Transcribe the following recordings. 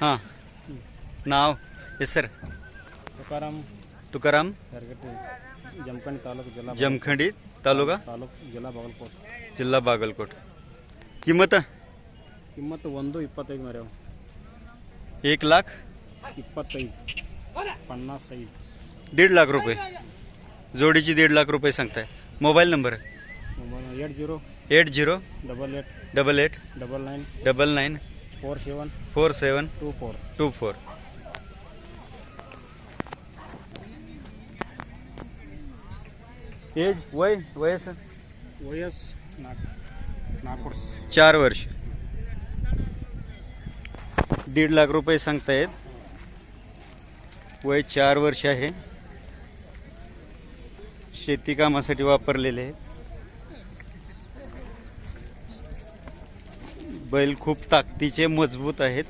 हां नाव ಹೆಸರು ತುಕಾರಾಮ್ ತುಕಾರಾಮ್ ಹೆರಗಟ್ಟಿ ಜಮಖಂಡಿ ತಾಲೂಕು ಜಿಲ್ಲಾ जमखंडी तालुका ತಾಲೂಕು ಜಿಲ್ಲಾ ಬಾಗಲಕೋಟೆ जिल्हा बागलकोट किंमत ಕಿಮ್ಮತ್ತು ಒಂದು ಇಪ್ಪತ್ತೈದು ಮರ್ಯಾವ एक लाख ಇಪ್ಪತ್ತೈದು पन्नास ಐದು दीड लाख रुपये जोडीची दीड लाख रुपये सांगताय mobile number mobile eight zero eight zero double eight double eight double nine double nine four seven four seven two four. Two four. Age वय वयस? वयस नागपूर. चार वर्ष. दीड लाख रुपये सांगतायत. वय चार वर्ष आहे. शेती कामासाठी वापरलेले आहेत. बैल खूप ताकदीचे मजबूत आहेत.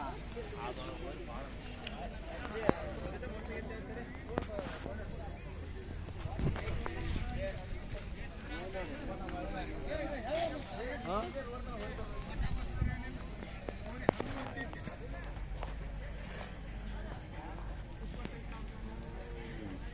I don't know what bottom.